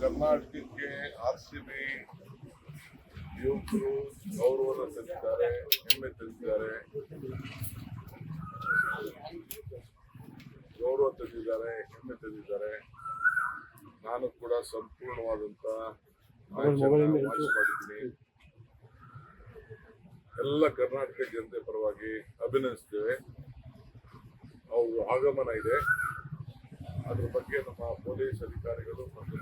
ಕರ್ನಾಟಕಕ್ಕೆ R C B ಯುವಕರು ಗೌರವನ ತಂದಿದ್ದಾರೆ ಹೆಮ್ಮೆ ತಂದಿದ್ದಾರೆ ಗೌರವ ತಂದಿದ್ದಾರೆ ಹೆಮ್ಮೆ ತಂದಿದ್ದಾರೆ ನಾನು ಕೂಡ ಸಂಪೂರ್ಣವಾದಂತ ಮಾಡಿದ್ದೀನಿ. ಎಲ್ಲ ಕರ್ನಾಟಕ ಜನತೆ ಪರವಾಗಿ ಅಭಿನಯಿಸ್ತೇವೆ ಅವ್ರ ಆಗಮನ ಇದೆ. ಅದ್ರ ಬಗ್ಗೆ ನಮ್ಮ ಪೊಲೀಸ್ ಅಧಿಕಾರಿಗಳು ಮತ್ತು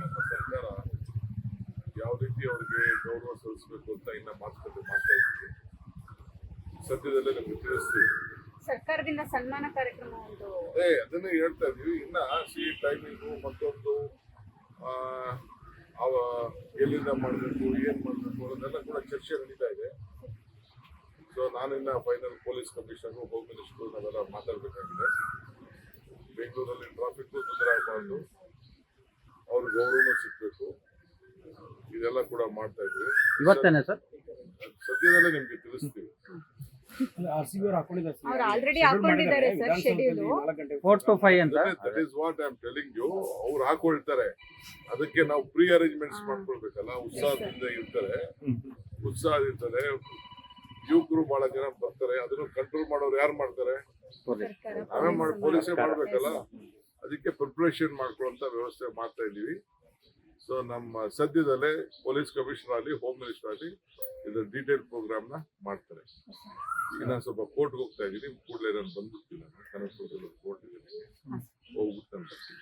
ಅವ್ರಿಗೆ ಗೌರವ ಸಲ್ಲಿಸಬೇಕು ಅಂತ ಇನ್ನ ಮಾತುಕತೆ ಮಾಡ್ತಾ ಇದ್ದೀವಿ ಸದ್ಯದಲ್ಲೇ ನಮ್ಗೆ ತಿಳಿಸ್ತೀವಿ ಸರ್ಕಾರದಿಂದ ಸನ್ಮಾನ ಕಾರ್ಯಕ್ರಮ ಒಂದು ಅದೇ ಅದನ್ನೇ ಹೇಳ್ತಾ ಇದೀವಿ ಇನ್ನ ಸಿ ಟೈಮಿಂಗು ಮತ್ತೊಂದು ಅವ ಎಲ್ಲಿಂದ ಮಾಡಬೇಕು, ಏನ್ ಮಾಡಬೇಕು ಅನ್ನೋದೆಲ್ಲ ಕೂಡ ಚರ್ಚೆ ನಡೀತಾ ಇದೆ. ಸೊ ನಾನಿನ್ನ final police commission home minister ನಾವೆಲ್ಲ ಮಾತಾಡಬೇಕಾಗಿದೆ. ಬೆಂಗಳೂರಲ್ಲಿ ಟ್ರಾಫಿಕ್ ತೊಂದರೆ ಆಗಬಾರ್ದು. ಅವ್ರ ಗೌರವನೂ ಸಿಗ್ಬೇಕು. ಇದೆಲ್ಲ ಕೂಡ ಮಾಡ್ತಾ ಇದ್ವಿ. ಇವತ್ತೇನೆ ಸರ್? ಸದ್ಯದಲ್ಲೇ ನಿಮ್ಗೆ ತಿಳಿಸ್ತೀವಿ. ಅವ್ರು ಹಾಕೊಂಡಿದ್ದಾರೆ. ನಾಲ್ಕು ಗಂಟೆಗೆ ಫೋರ್ ಟು ಫೈವ್ ಅಂತ? That is what I am telling you ಅವ್ರು ಹಾಕೊಳ್ತಾರೆ. ಅದಕ್ಕೆ ನಾವು ಪ್ರೀ ಅರೇಂಜ್ಮೆಂಟ್ಸ್ ಮಾಡ್ಕೊಳ್ಬೇಕಲ್ಲ ಉತ್ಸಾಹದಿಂದ ಇರ್ತಾರೆ. ಉತ್ಸಾಹ ಇರ್ತಾರೆ. ಯುವಕರು ಬಹಳ ಜನ ಬರ್ತಾರೆ. ಅದನ್ನು ಕಂಟ್ರೋಲ್ ಮಾಡೋರು ಯಾರು ಮಾಡ್ತಾರೆ? ನಾವೇ ಮಾಡಿ ಪೊಲೀಸೇ ಮಾಡ್ಬೇಕಲ್ಲ. ಅದಕ್ಕೆ ಪ್ರಿಪ್ರೇಷನ್ ಮಾಡ್ಕೊಳ್ಳುವಂತ ವ್ಯವಸ್ಥೆ ಮಾಡ್ತಾ ಇದ್ದೀವಿ. ಸೊ ನಮ್ಮ ಸದ್ಯದಲ್ಲೇ ಪೊಲೀಸ್ ಕಮಿಷನರ್ ಆಗಲಿ ಹೋಮ್ ಮಿನಿಸ್ಟರ್ ಆಗಲಿ ಇದರ ಡೀಟೇಲ್ ಪ್ರೋಗ್ರಾಮ್ನ ಮಾಡ್ತಾರೆ. ಈಗ ನಾನು ಸ್ವಲ್ಪ ಕೋರ್ಟ್ಗೆ ಹೋಗ್ತಾ ಇದ್ದೀನಿ. ಕೂಡಲೇ ನಾನು ಬಂದ್ಬಿಡ್ತೀನಿ ನಾನು. ಕನಕಪುರದಲ್ಲಿ ಕೋರ್ಟ್ ಇದೆ. ಹೋಗ್ಬಿಟ್ಟು ಬರ್ತೀನಿ